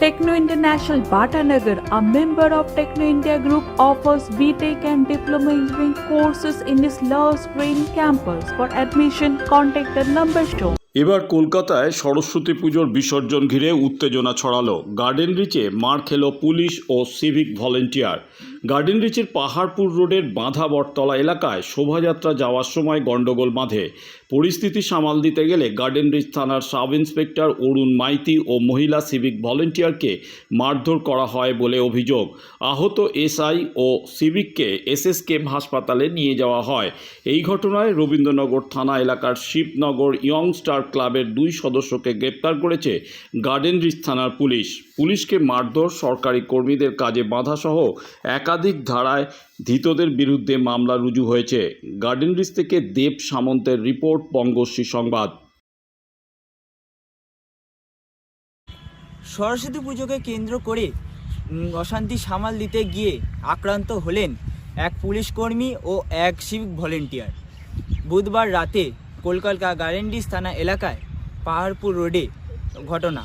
Techno International Bhatanagar, a member of Techno India Group, offers BTEC and Diploma Engineering courses in its Love Spring campus. For admission, contact the number shown. এবার কলকাতায় সরস্বতী পুজোর বিসর্জন ঘিরে উত্তেজনা ছড়ালো garden রিচে মার খেল পুলিশ ও সিভিক ভলেন্টিয়ার গার্ডেন রিচের পাহাড়পুর রোডের বাঁধা বটতলা এলাকায় শোভাযাত্রা যাওয়ার সময় গণ্ডগোল বাঁধে। পরিস্থিতি সামাল দিতে গেলে গার্ডেন রিচ থানার সাব ইন্সপেক্টর অরুণ মাইতি ও মহিলা সিভিক ভলেন্টিয়ারকে মারধর করা হয় বলে অভিযোগ। আহত এসআই ও সিভিককে এসএসকেএম হাসপাতালে নিয়ে যাওয়া হয়। এই ঘটনায় রবীন্দ্রনগর থানা এলাকার শিবনগর ইয়ং স্টার ক্লাবের দুই সদস্যকে গ্রেপ্তার করেছে গার্ডেন রিচ থানার পুলিশ। পুলিশকে মারধর সরকারি কর্মীদের কাজে বাধাসহ একাধিক ধারায় ধৃতদের বিরুদ্ধে মামলা রুজু হয়েছে। গার্ডেন রিচ থেকে দেব সামন্তের রিপোর্ট বঙ্গশ্রী সংবাদ। সরস্বতী পুজোকে কেন্দ্র করে অশান্তি সামাল দিতে গিয়ে আক্রান্ত হলেন এক পুলিশ কর্মী ও এক সিভিক ভলেন্টিয়ার বুধবার রাতে কলকাতা গার্ডেন্ডিস থানা এলাকায় পাহাড়পুর রোডে ঘটনা।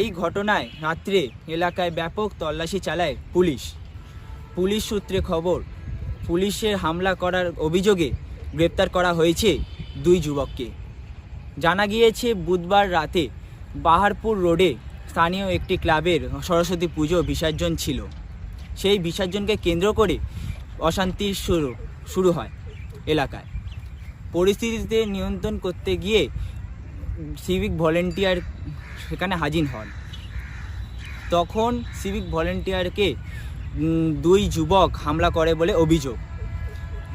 এই ঘটনায় রাত্রে এলাকায় ব্যাপক তল্লাশি চালায় পুলিশ। পুলিশ সূত্রে খবর, পুলিশের হামলা করার অভিযোগে গ্রেপ্তার করা হয়েছে দুই যুবককে। জানা গিয়েছে, বুধবার রাতে বাহারপুর রোডে স্থানীয় একটি ক্লাবের সরস্বতী পুজো বিসর্জন ছিল। সেই বিসর্জনকে কেন্দ্র করে অশান্তির শুরু শুরু হয় এলাকায়। পরিস্থিতিতে নিয়ন্ত্রণ করতে গিয়ে সিভিক ভলেন্টিয়ার সেখানে হাজির হন। তখন সিভিক ভলেন্টিয়ারকে দুই যুবক হামলা করে বলে অভিযোগ।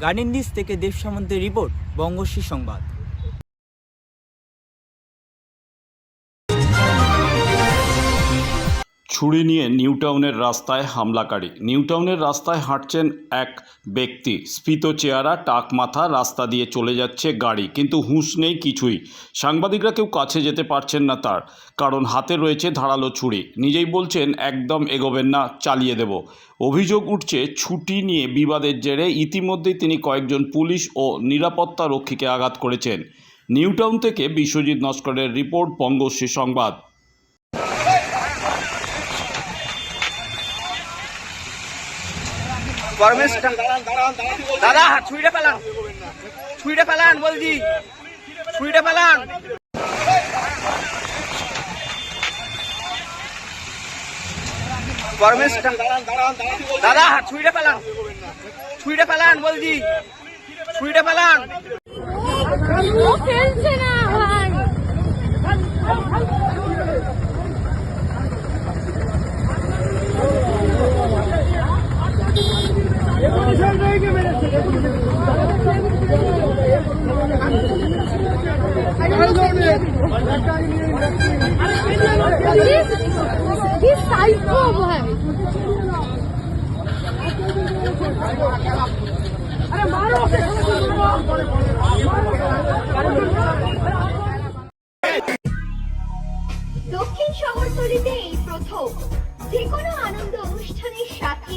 গার্ডেন থেকে দেব সামন্তের রিপোর্ট, বঙ্গশ্রী সংবাদ। ছুরি নিয়ে নিউটাউনের রাস্তায় হামলাকারী। নিউটাউনের রাস্তায় হাঁটছেন এক ব্যক্তি। স্ফীত চেহারা, টাক মাথা, রাস্তা দিয়ে চলে যাচ্ছে গাড়ি। কিন্তু হুঁশ নেই কিছুই। সাংবাদিকরা কেউ কাছে যেতে পারছেন না তার। কারণ হাতে রয়েছে ধারালো ছুরি। নিজেই বলছেন, একদম এগোবেন না, চালিয়ে দেব। অভিযোগ উঠছে, ছুটি নিয়ে বিবাদের জেরে ইতিমধ্যেই তিনি কয়েকজন পুলিশ ও নিরাপত্তা রক্ষীকে আঘাত করেছেন। নিউটাউন থেকে বিশ্বজিৎ নস্করের রিপোর্ট, বঙ্গশ্রী সংবাদ। দাদা ছুঁড়ে ফেলান। ছুঁড়ে ফেলান, বলছি। ছুঁড়ে ফেলান। দাদা ছুঁড়ে ফেলান। ছুঁড়ে ফেলান, বলছি। ছুঁড়ে ফেলান। দক্ষিণ শহরতলিতে এই প্রথম যে কোনো আনন্দ অনুষ্ঠানের সাথে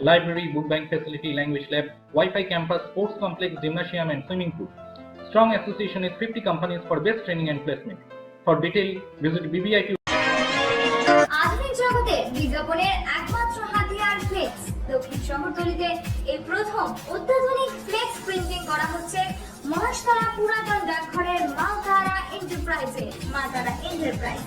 Library, book bank facility, language lab, Wi-Fi campus, sports complex, gymnasium, and swimming pool. Strong association with 50 companies for best training and placement. For detail, visit BBIT আধুনিক পুরাতন ডাকঘরের মা তারা এন্টারপ্রাইজে মা তারা এন্টারপ্রাইজ